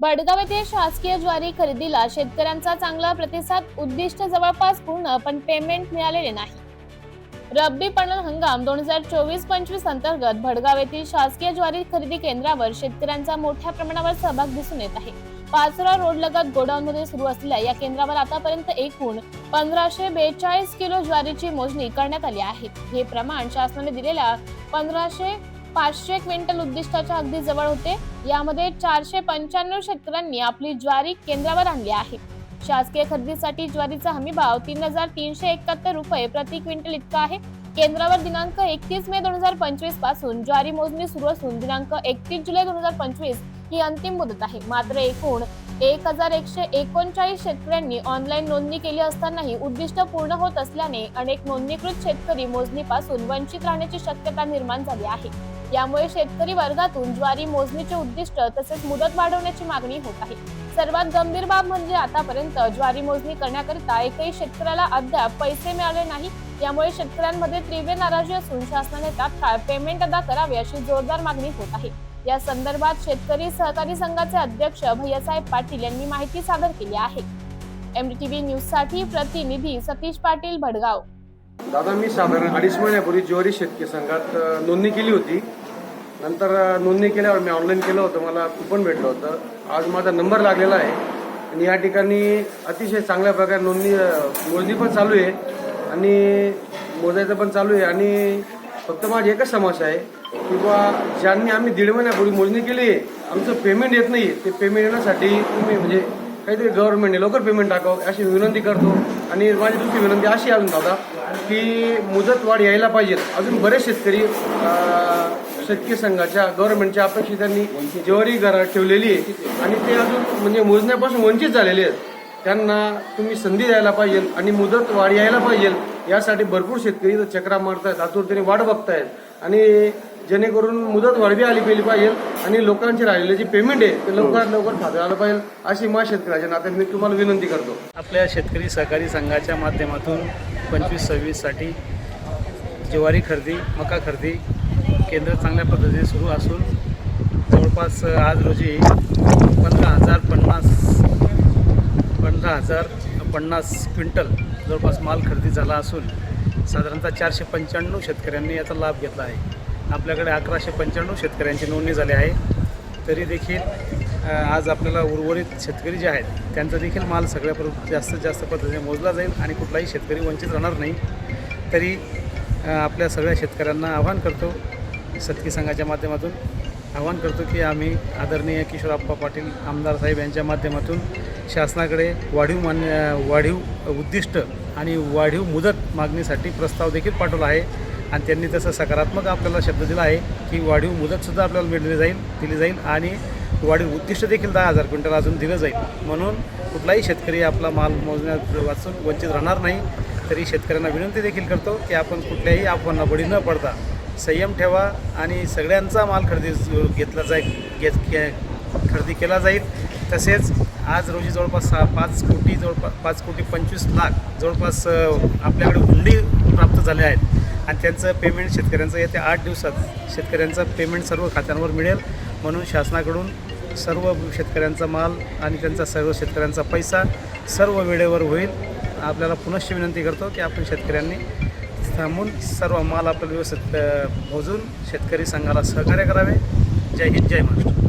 भडगाव येथे शासकीय ज्वारी खरेदीला शेतकऱ्यांचा चांगला प्रतिसाद उद्दिष्ट जवळपास पूर्ण पण पेमेंट मिळालेले नाही. रब्बी पणन हंगाम दोन हजार चोवीस पंचवीस अंतर्गत भडगाव येथील शासकीय ज्वारी खरेदी केंद्रावर शेतकऱ्यांचा मोठ्या प्रमाणावर सहभाग दिसून येत आहे. पाचरा रोड लगत गोडाऊन मध्ये सुरू असलेल्या या केंद्रावर आतापर्यंत एकूण पंधराशे बेचाळीस किलो ज्वारीची मोजणी करण्यात आली आहे. हे प्रमाण शासनाने दिलेल्या पंधराशे पाचशे क्विंटल उद्दिष्टाच्या अगदी जवळ होते. यामध्ये चारशे पंच्याण्णव शेतकऱ्यांनी आपली ज्वारी केंद्रावर आणली आहे. शासकीय खरेदीसाठी ज्वारीचा हमी भाव तीन हजार तीनशे एकाहत्तर रुपये प्रति क्विंटल इतका आहे. केंद्रावर दिनांक एकतीस मे दोन हजार पंचवीसपासून ज्वारी मोजणी सुरू असून दिनांक एकतीस जुलै दोन हजार पंचवीस ही अंतिम मुदत आहे. मात्र एकूण एक हजार एकशे एकोणचाळीस शेतकऱ्यांनी ऑनलाईन नोंदणी केली असतानाही उद्दिष्ट पूर्ण होत असल्याने अनेक नोंदणीकृत शेतकरी मोजणीपासून वंचित राहण्याची शक्यता निर्माण झाली आहे. यामुळे शेतकरी वर्गातून ज्वारी मोजणीचे उद्दिष्ट तसेच मुदत वाढवण्याची मागणी होत आहे. सर्वात गंभीर बाब म्हणजे आतापर्यंत ज्वारी मोजणी करण्याकरिता एकही शेतकऱ्याला अद्याप पैसे मिळाले नाही. यामुळे शेतकऱ्यांमध्ये तीव्र नाराजी असून शासनाने तात्काळ पेमेंट अदा करावे अशी जोरदार मागणी होत आहे. या संदर्भात शेतकरी सहकारी संघाचे अध्यक्ष भैयासाहेब पाटील यांनी माहिती सादर केली आहे. एमटीव्ही न्यूजसाठी प्रतिनिधी सतीश पाटील भडगाव. दादा मी साधारण अडीच महिन्यापूर्वी ज्वारी शेतकी संघात नोंदणी केली होती. नंतर नोंदणी केल्यावर मी ऑनलाईन केलं होतं मला कुपन भेटलं होतं. आज माझा नंबर लागलेला आहे. आणि या ठिकाणी अतिशय चांगल्या प्रकारे नोंदणी मोजणी पण चालू आहे. आणि मोजायचं पण चालू आहे. आणि फक्त माझी एकच समस्या आहे की ज्यांनी आम्ही दीड महिन्यापूर्वी मोजणी केली आहे आमचं पेमेंट येत नाही ते पेमेंट येण्यासाठी तुम्ही म्हणजे काहीतरी गव्हर्नमेंटने लवकर पेमेंट टाकावं अशी विनंती करतो. आणि माझी तुमची विनंती अशी आहे अजून दादा की मुदत वाढ यायला पाहिजे अजून बरेच शेतकरी शेतकरी संघाच्या गव्हर्नमेंटच्या अपेक्षित त्यांनी ज्वारी घरात ठेवलेली आहे. आणि ते अजून म्हणजे मोजण्यापासून वंचित झालेले आहेत. त्यांना तुम्ही संधी द्यायला पाहिजे आणि मुदत वाढ यायला पाहिजे. यासाठी भरपूर शेतकरी चक्रा मारतायत आतुरतेने वाट बघतायत. आणि जेणेकरून मुदत वाढवी आली गेली पाहिजे आणि लोकांचे राहिलेले जे पेमेंट आहे ते लवकरात लवकर खात्यात आलं पाहिजे अशी मा शेतकऱ्याच्या नात्याने मी तुम्हाला विनंती करतो. आपल्या शेतकरी सहकारी संघाच्या माध्यमातून पंचवीस सव्वीससाठी ज्वारी खरेदी मका खरेदी केंद्र चांगल्या पद्धतीने सुरू असून जवळपास आज रोजी पंधरा हजार पन्नास पंधरा हजार पन्नास क्विंटल जवळपास माल खरेदी झाला असून साधारणतः चारशे पंच्याण्णव शेतकऱ्यांनी याचा लाभ घेतला आहे. आपल्याकडे अकराशे पंच्याण्णव शेतकऱ्यांची नोंदणी झाली आहे. तरी देखील आज आपल्याला उर्वरित शेतकरी जे आहेत त्यांचा देखील माल सगळ्यापर्यंत जास्तीत जास्त पद्धतीने मोजला जाईल आणि कुठलाही शेतकरी वंचित राहणार नाही. तरी आपल्या सगळ्या शेतकऱ्यांना आवाहन करतो सतकी संघाच्या माध्यमातून आवाहन करतो की आम्ही आदरणीय किशोरप्पा पाटील आमदार साहेब यांच्या माध्यमातून शासनाकडे वाढीव मान्य वाढीव उद्दिष्ट आणि वाढीव मुदत मागणीसाठी प्रस्ताव देखील पाठवला आहे. आणि त्यांनी तसं सकारात्मक आपल्याला शब्द दिला आहे की वाढीव मुदतसुद्धा आपल्याला मिळली जाईल दिली जाईल आणि वाढीव उद्दिष्ट देखील दहा हजार क्विंटल अजून दिलं जाईल. म्हणून कुठलाही शेतकरी आपला माल मोजण्यात वाचून वंचित राहणार नाही तरी शेतकऱ्यांना विनंती देखील करतो की आपण कुठल्याही अफवांना बळी न पडता संयम ठेवा आणि सगळ्यांचा माल खरेदी घेतला जाईल घेत खरेदी केला जाईल. तसेच आज रोजी जवळपास सहा पाच कोटी जवळपास पाच कोटी पंचवीस लाख जवळपास आपल्याकडे हुंडी प्राप्त झाल्या आहेत. आणि त्यांचं पेमेंट शेतकऱ्यांचं येत्या आठ दिवसात शेतकऱ्यांचं पेमेंट सर्व खात्यांवर मिळेल. म्हणून शासनाकडून सर्व शेतकऱ्यांचा माल आणि त्यांचा सर्व शेतकऱ्यांचा पैसा सर्व वेळेवर होईल. आपल्याला पुनश्च विनंती करतो की आपण शेतकऱ्यांनी थांबून सर्व माल आपल्याला व्यवस्थित मोजून शेतकरी संघाला सहकार्य करावे. जय हिंद जय महाराष्ट्र.